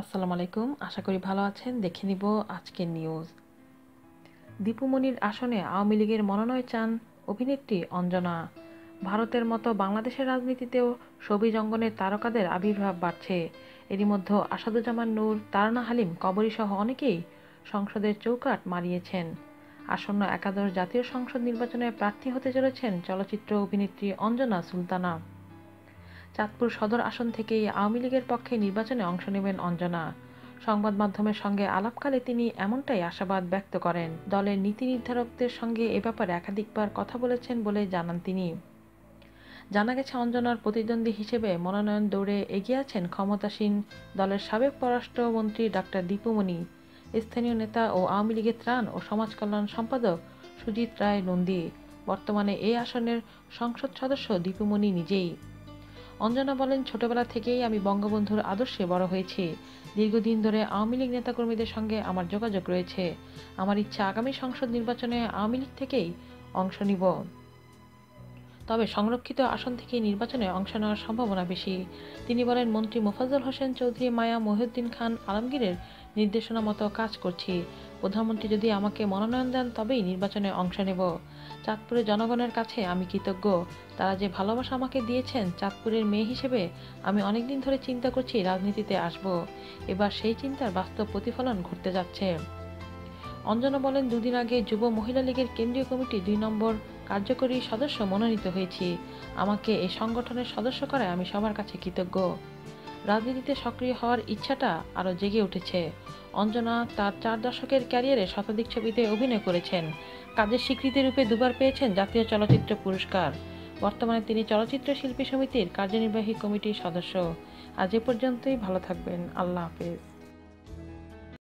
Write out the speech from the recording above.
আসসালামু আলাইকুম আশা করি ভালো আছেন। দেখে নিব আজকের নিউজ দীপুমণির আসনে আওয়ামী লীগের মনোনয় চান অভিনেত্রী অঞ্জনা। ভারতের মতো বাংলাদেশের রাজনীতিতেও সবিজ অঙ্গনের তারকাদের আবির্ভাব বাড়ছে। এরই মধ্যে আসাদুজ্জামান নূর, তারানা হালিম কবরী সহ অনেকেই সংসদের চৌকাট মারিয়েছেন। আসন্ন একাদশ জাতীয় সংসদ নির্বাচনে প্রার্থী হতে চলেছেন চলচ্চিত্র অভিনেত্রী অঞ্জনা সুলতানা। চাঁদপুর সদর আসন থেকেই আওয়ামী লীগের পক্ষে নির্বাচনে অংশ নেবেন অঞ্জনা। সংবাদ মাধ্যমের সঙ্গে আলাপকালে তিনি এমনটাই আশাবাদ ব্যক্ত করেন। দলের নীতি নির্ধারকদের সঙ্গে এ ব্যাপারে একাধিকবার কথা বলেছেন বলে জানান তিনি। জানা গেছে, অঞ্জনার প্রতিদ্বন্দ্বী হিসেবে মনোনয়ন দৌড়ে এগিয়ে আছেন ক্ষমতাসীন দলের সাবেক পররাষ্ট্রমন্ত্রী ডাক্তার দীপুমণি স্থানীয় নেতা ও আওয়ামী লীগের ত্রাণ ও সমাজ কল্যাণ সম্পাদক সুজিত রায় নন্দী। বর্তমানে এই আসনের সংসদ সদস্য দীপুমণি নিজেই। অঞ্জনা বলেন, ছোটবেলা থেকেই আমি বঙ্গবন্ধুর আদর্শে বড় হয়েছি। দীর্ঘদিন ধরে আওয়ামী লীগ নেতাকর্মীদের সঙ্গে আমার যোগাযোগ রয়েছে। আমার ইচ্ছা আগামী সংসদ নির্বাচনে আওয়ামী লীগ থেকেই অংশ নিব। তবে সংরক্ষিত আসন থেকে নির্বাচনে অংশ নেওয়ার সম্ভাবনা বেশি। তিনি বলেন, মন্ত্রী মোফাজ্জল হোসেন চৌধুরী, মায়া মহিউদ্দিন খান, আলমগীরের নির্দেশনা মতো কাজ করছি। প্রধানমন্ত্রী যদি আমাকে মনোনয়ন দেন, তবেই নির্বাচনে অংশ নেব। চাঁদপুরের জনগণের কাছে আমি কৃতজ্ঞ। তারা যে ভালোবাসা আমাকে দিয়েছেন, চাঁদপুরের মেয়ে হিসেবে আমি অনেকদিন ধরে চিন্তা করছি রাজনীতিতে আসব। এবার সেই চিন্তার বাস্তব প্রতিফলন ঘটতে যাচ্ছে। অঞ্জনা বলেন, দুদিন আগে যুব মহিলা লীগের কেন্দ্রীয় কমিটি দুই নম্বর কার্যকরী সদস্য মনোনীত হয়েছি। আমাকে এই সংগঠনের সদস্য করায় আমি সবার কাছে কৃতজ্ঞ। রাজনীতিতে সক্রিয় হওয়ার ইচ্ছাটা আরও জেগে উঠেছে। অঞ্জনা তার চার দশকের ক্যারিয়ারে শতাধিক ছবিতে অভিনয় করেছেন। কাজের স্বীকৃতি রূপে দুবার পেয়েছেন জাতীয় চলচ্চিত্র পুরস্কার। বর্তমানে তিনি চলচ্চিত্র শিল্পী সমিতির কার্যনির্বাহী কমিটির সদস্য। আজ এ পর্যন্তই, ভালো থাকবেন। আল্লাহ হাফেজ।